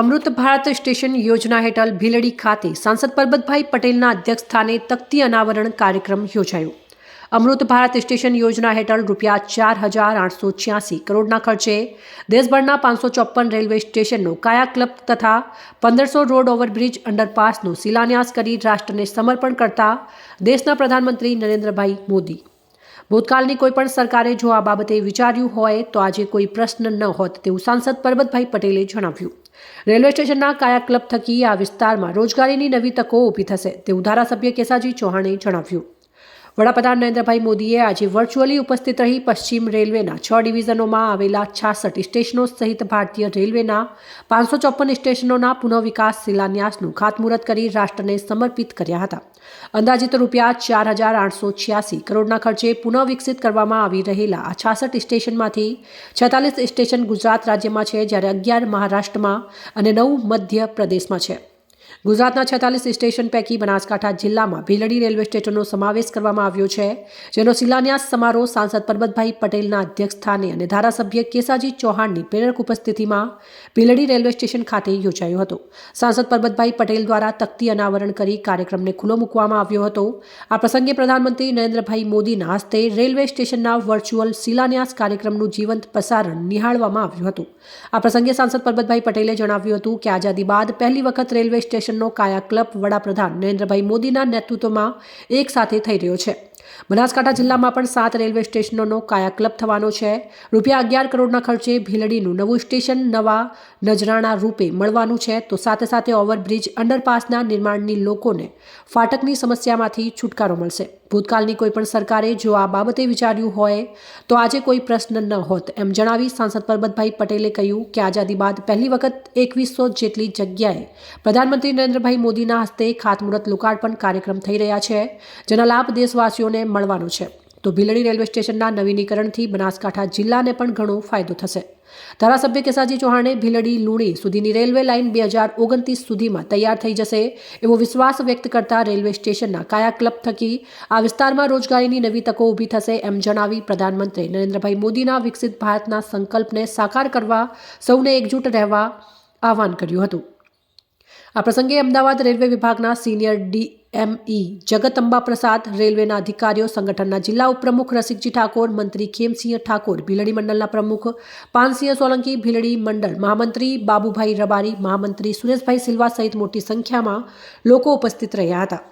અમૃત Bharat station યોજના હેઠળ ભીલડી ખાતે સાંસદ પરબતભાઈ પટેલના અધ્યક્ષસ્થાને તકતી અનાવરણ કાર્યક્રમ યોજાયો. અમૃત ભારત સ્ટેશન યોજના હેઠળ રૂપિયા ચાર હજાર આઠસો છ્યાસી કરોડના ખર્ચે દેશભરના પાંચસો ચોપ્પન રેલવે સ્ટેશનનો કાયાકલ્પ તથા પંદરસો રોડ ઓવરબ્રિજ અંડરપાસનો શિલાન્યાસ કરી રાષ્ટ્રને સમર્પણ કરતા દેશના પ્રધાનમંત્રી નરેન્દ્રભાઈ મોદી. ભૂતકાળની કોઈપણ સરકારે જો આ બાબતે વિચાર્યું હોય તો આજે કોઈ પ્રશ્ન ન હોત તેવું સાંસદ પરબતભાઈ પટેલે જણાવ્યું. રેલવે સ્ટેશનના કાયાકલ્પ થકી આ વિસ્તારમાં રોજગારીની નવી તકો ઊભી થશે તેવું ધારાસભ્ય કેસાજી ચૌહાણે જણાવ્યું. વડાપ્રધાન નરેન્દ્રભાઈ મોદીએ આજે વર્ચ્યુઅલી ઉપસ્થિત રહી પશ્ચિમ રેલવેના છ ડિવિઝનોમાં આવેલા છાસઠ સ્ટેશનો સહિત ભારતીય રેલવેના પાંચસો ચોપન સ્ટેશનોના પુનઃવિકાસ શિલાન્યાસનું ખાતમુહૂર્ત કરી રાષ્ટ્રને સમર્પિત કર્યા હતા. અંદાજિત રૂપિયા ચાર હજાર આઠસો છ્યાસી કરોડના ખર્ચે પુનઃ વિકસિત કરવામાં આવી રહેલા આ છાસઠ સ્ટેશનમાંથી છેતાલીસ સ્ટેશન ગુજરાત રાજ્યમાં છે, જ્યારે અગિયાર મહારાષ્ટ્રમાં અને નવ મધ્ય પ્રદેશમાં છે. ગુજરાતના છેતાલીસ સ્ટેશન પૈકી બનાસકાંઠા જિલ્લામાં ભીલડી રેલવે સ્ટેશનનો સમાવેશ કરવામાં આવ્યો છે, જેનો શિલાન્યાસ સમારોહ સાંસદ પરબતભાઈ પટેલના અધ્યક્ષસ્થાને અને ધારાસભ્ય કેસાજી ચૌહાણની પ્રેરક ઉપસ્થિતિમાં ભીલડી રેલવે સ્ટેશન ખાતે યોજાયો હતો. સાંસદ પરબતભાઈ પટેલ દ્વારા તકતી અનાવરણ કરી કાર્યક્રમને ખુલ્લો મૂકવામાં આવ્યો હતો. આ પ્રસંગે પ્રધાનમંત્રી નરેન્દ્રભાઈ મોદીના હસ્તે રેલવે સ્ટેશનના વર્ચ્યુઅલ શિલાન્યાસ કાર્યક્રમનું જીવંત પ્રસારણ નિહાળવામાં આવ્યું હતું. આ પ્રસંગે સાંસદ પરબતભાઈ પટેલે જણાવ્યું હતું કે આઝાદી બાદ પહેલી વખત રેલવે સ્ટેશનનો કાયાકલ્પ વડાપ્રધાન નરેન્દ્રભાઈ મોદીના નેતૃત્વમાં એક સાથે થઈ રહ્યો છે. બનાસકાંઠા જિલ્લામાં પણ સાત રેલવે સ્ટેશનોનો કાયાકલ્પ થવાનો છે. રૂપિયા અગિયાર કરોડના ખર્ચે ભીલડીનું નવું સ્ટેશન નવા નજરાણા રૂપે મળવાનું છે. તો સાથે સાથે ઓવરબ્રિજ અંડરપાસના નિર્માણની લોકોને ફાટકની સમસ્યામાંથી છુટકારો મળશે. ભૂતકાળની કોઈ પણ સરકારે જો આ બાબતે વિચાર્યું હોય તો આજે કોઈ પ્રશ્ન ન હોત એમ જણાવી સાંસદ પરબતભાઈ પટેલે કહ્યું કે આઝાદી બાદ પહેલી વખત એકવીસો જેટલી જગ્યાએ પ્રધાનમંત્રી નરેન્દ્રભાઈ મોદીના હસ્તે ખાતમુહૂર્ત, લોકાર્પણ કાર્યક્રમ થઈ રહ્યા છે. જેના લાભ દેશવાસીઓને મળવાનો છે. તો ભીલડી રેલવે સ્ટેશનના નવીનીકરણથી બનાસકાંઠા જિલ્લાને પણ ઘણો ફાયદો થશે. ધારાસભ્ય કેસાજી ચૌહાણે ભીલડી લુણી સુધીની રેલવે લાઇન બે હજાર ઓગણત્રીસ સુધીમાં તૈયાર થઈ જશે એવો વિશ્વાસ વ્યક્ત કરતા રેલવે સ્ટેશનના કાયાકલ્પ થકી આ વિસ્તારમાં રોજગારીની નવી તકો ઊભી થશે એમ જણાવી પ્રધાનમંત્રી નરેન્દ્રભાઈ મોદીના વિકસિત ભારતના સંકલ્પને સાકાર કરવા સૌને એકજૂટ રહેવા આહવાન કર્યું હતું. આ પ્રસંગે અમદાવાદ રેલવે વિભાગના સિનિયર ડીએમઈ જગતંબા પ્રસાદ, રેલવેના અધિકારીઓ, સંગઠનના જિલ્લા ઉપપ્રમુખ રસિકજી ઠાકોર, મંત્રી ખેમસિંહ ઠાકોર, ભીલડી મંડળના પ્રમુખ પાનસિંહ સોલંકી, ભીલડી મંડળ મહામંત્રી બાબુભાઈ રબારી, મહામંત્રી સુરેશભાઈ સિલ્વા સહિત મોટી સંખ્યામાં લોકો ઉપસ્થિત રહ્યા હતા.